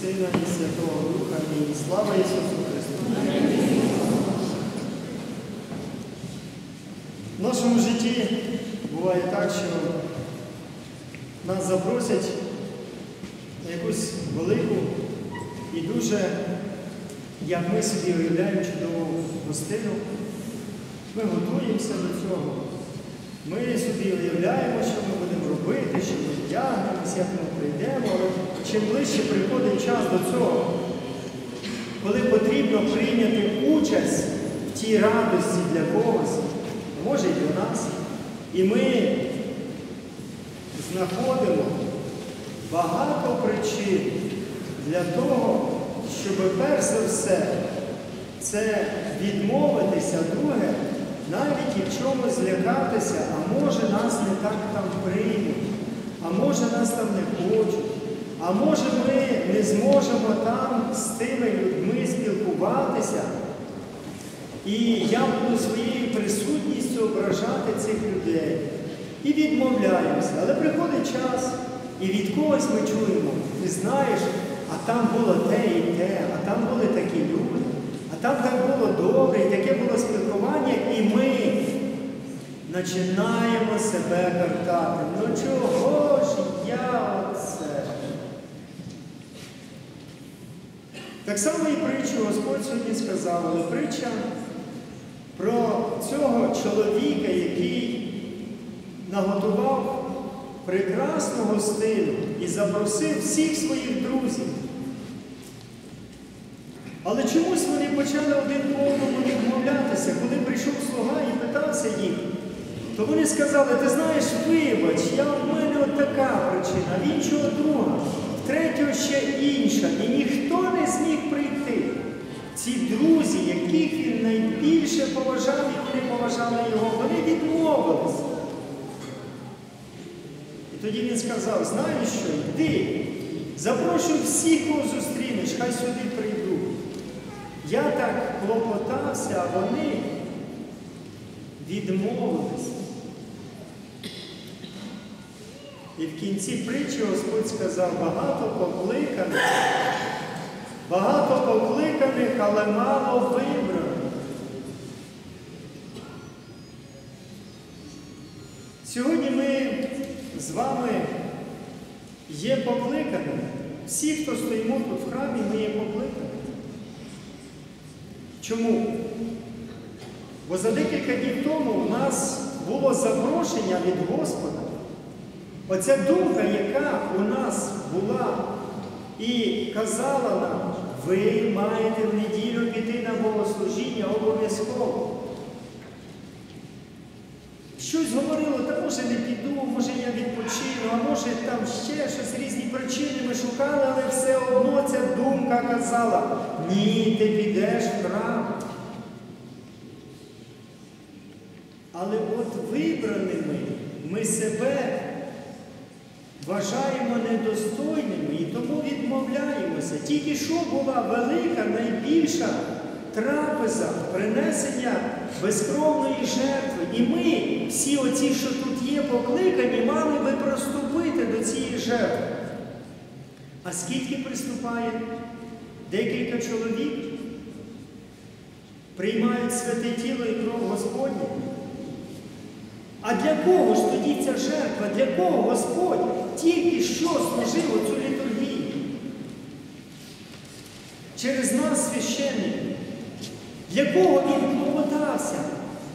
Сина і Святого Духа. Амінь. Слава Ісусу Христу! В нашому житті буває так, що нас запросять на якусь велику і дуже, як ми собі уявляємо, чудову гостину. Ми готуємося до цього. Ми собі уявляємо, що ми будемо робити, що ми вдягнемося, як ми прийдемо, чим ближче приходить час до цього, коли потрібно прийняти участь в тій радості для когось, може і для нас, і ми знаходимо багато причин для того, щоб перш за все це відмовитися, друге, навіть і в чомусь злякатися, а може нас не так там приймуть, а може нас там не а може ми не зможемо там з тими людьми спілкуватися. І я буду своєю присутністю ображати цих людей. І відмовляємося. Але приходить час, і від когось ми чуємо, ти знаєш, а там було те і те, а там були такі люди, а там так було добре, і таке було спілкування, і ми починаємо себе картати. Ну чого ж я Так само і притчу Господь сьогодні сказав, але притча про цього чоловіка, який наготував прекрасну гостину і запросив всіх своїх друзів. Але чомусь вони почали один по одному відмовлятися, коли прийшов слуга і питався їх, то вони сказали, ти знаєш, вибач, я в мене от така причина, в іншого друга, третього ще інша. І ніхто не зміг прийти. Ці друзі, яких він найбільше поважав і вони поважали його, вони відмовилися. І тоді він сказав, знаєш що, йди, запрошуй всіх, кого зустрінеш, хай сюди прийдуть. Я так клопотався, а вони відмовилися. І в кінці притчі Господь сказав, багато покликаних, багато покликаних, але мало вибраних. Сьогодні ми з вами є покликаними. Всі, хто стоїмо тут в храмі, ми є покликані. Чому? Бо за декілька днів тому у нас було запрошення від Господа. Оця думка, яка у нас була і казала нам, ви маєте в неділю піти на богослужіння обов'язково. Щось говорило, та може не піду, може я відпочину, а може там ще щось різні причини ми шукали, але все одно ця думка казала, ні, ти підеш в храм. Але от вибраними ми себе вважаємо недостойними і тому відмовляємося. Тільки що була велика, найбільша трапеза принесення безкровної жертви. І ми, всі оці, що тут є, покликані, мали би проступити до цієї жертви. А скільки приступає? Декілька чоловік приймають святе тіло і кров Господнє. А для кого ж тоді ця жертва? Для кого Господь тільки що служив оцю літургію? Через нас священники. Для кого він клопотався?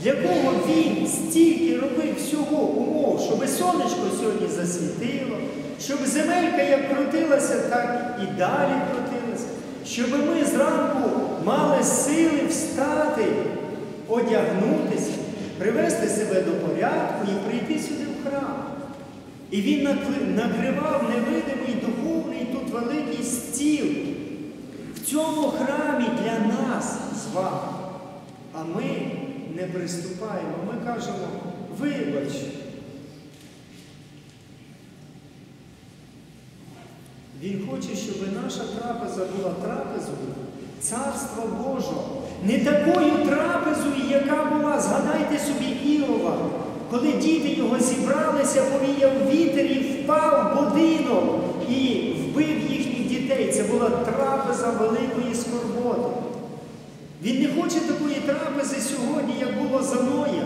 Для кого він стільки робив всього умов, щоб сонечко сьогодні засвітило, щоб земелька як крутилася, так і далі крутилася, щоб ми зранку мали сили встати, одягнутися, привести себе до порядку і прийти сюди в храм. І він накривав невидимий духовний тут великий стіл в цьому храмі для нас з вами. А ми не приступаємо, ми кажемо, вибач. Він хоче, щоб наша трапеза була трапезою Царства Божого. Не такою трапезою, яка була, згадайте собі Іова, коли діти його зібралися, повіяв вітер і впав будинок і вбив їхніх дітей. Це була трапеза великої скорботи. Він не хоче такої трапези сьогодні, як було за Ноя.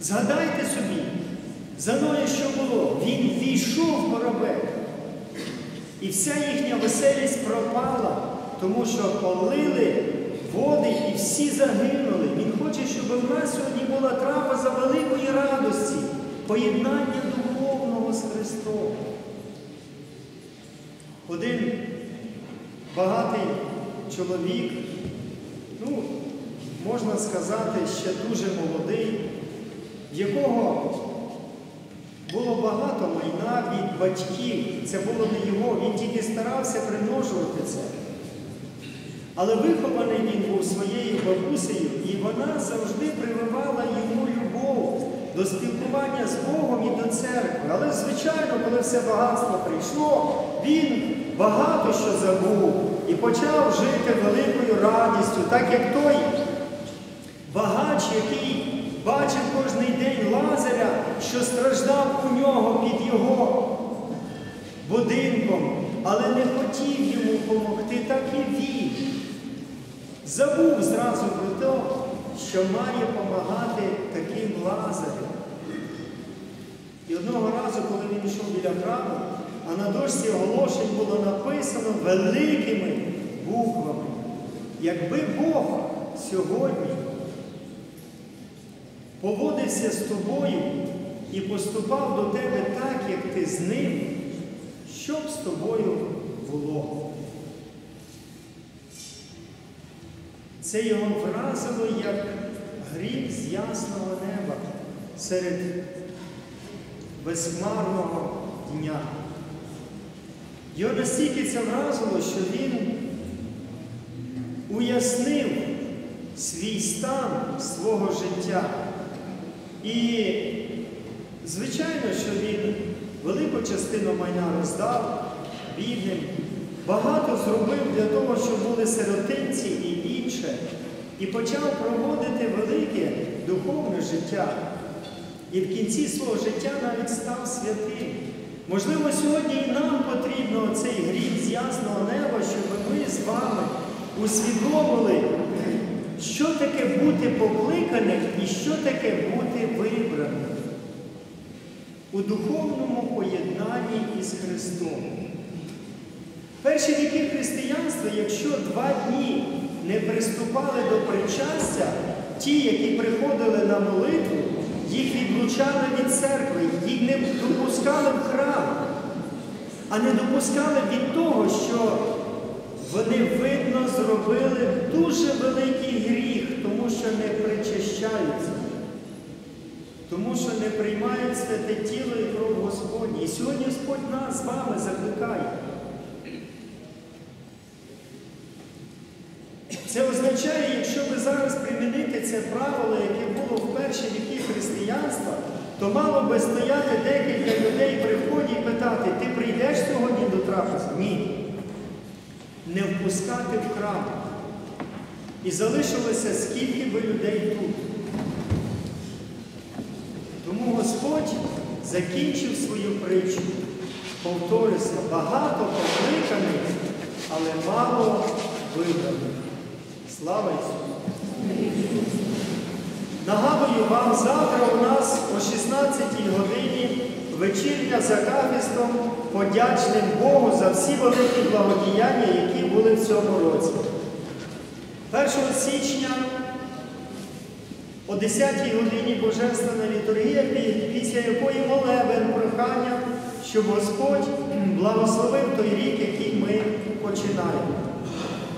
Згадайте собі, за Ноя що було? Він війшов в корабель. І вся їхня веселість пропала, тому що полили всі загинули. Він хоче, щоб в нас сьогодні була трапеза великої радості, поєднання духовного з Христом. Один багатий чоловік, ну, можна сказати, ще дуже молодий, якого було багато майна від батьків. Це було не його, він тільки старався примножувати це. Але вихований він був своєю бабусею, і вона завжди прививала йому любов до спілкування з Богом і до церкви. Але, звичайно, коли все багатство прийшло, він багато що забув і почав жити великою радістю, так як той багач, який бачив кожний день Лазаря, що страждав у нього під його будинком, але не хотів йому допомогти, так і він. Забув зразу про те, що має допомагати таким Лазарям. І одного разу, коли він йшов біля храму, а на дошці оголошень було написано великими буквами, якби Бог сьогодні поводився з тобою і поступав до тебе так, як ти з ним, що б з тобою було? Це його вразило, як грім з ясного неба серед безхмарного дня. Його настільки це вразило, що він уяснив свій стан свого життя. І, звичайно, що він частину майна роздав бідним, багато зробив для того, щоб були сиротинці і інше, і почав проводити велике духовне життя. І в кінці свого життя навіть став святим. Можливо, сьогодні і нам потрібно цей гріх з ясного неба, щоб ми з вами усвідомили, що таке бути покликаним і що таке бути вибраним у духовному поєднанні із Христом. Перші віки християнства, якщо два дні не приступали до причастя, ті, які приходили на молитву, їх відлучали від церкви, їх не допускали в храм, а не допускали від того, що вони, видно, зробили дуже великий гріх, тому що не причащаються, тому що не приймають святе тіло і кров Господні. І сьогодні Господь нас з вами закликає. Це означає, якщо ви зараз примінити це правило, яке було в перші віки християнства, то мало би стояти декілька людей при вході і питати, ти прийдеш сьогодні до трапези? Ні. Не впускати в храм. І залишилося скільки би людей тут. Тому Господь закінчив свою притчу. Повторюся, багато покликаних, але мало вибраних. Слава Ісусу! Нагадую вам, завтра у нас о 16-й годині вечірня за кафістом подячним Богу за всі великі благодіяння, які були в цьому році. 1 січня о 10-й годині Божественна літургія, після якої молебен прохання, щоб Господь благословив той рік, який ми починаємо.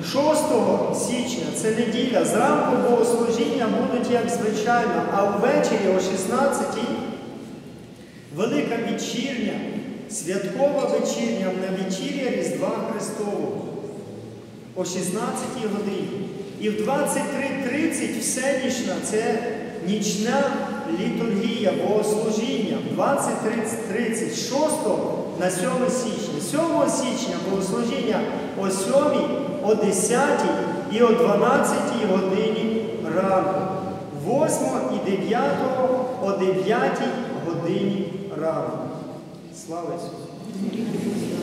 6 січня це неділя, зранку богослужіння будуть як звичайно, а ввечері о 16 велика вечірня, святкова вечірня на вечір'я Різдва Христового о 16-й годині. І в 23.30 всенічна це нічна літургія, богослужіння. 20.30 6 на 7 січня. 7 січня богослужіння о 7, о 10 і о 12 годині ранку. 8 і 9 о 9 годині ранку. Слава Ісусу!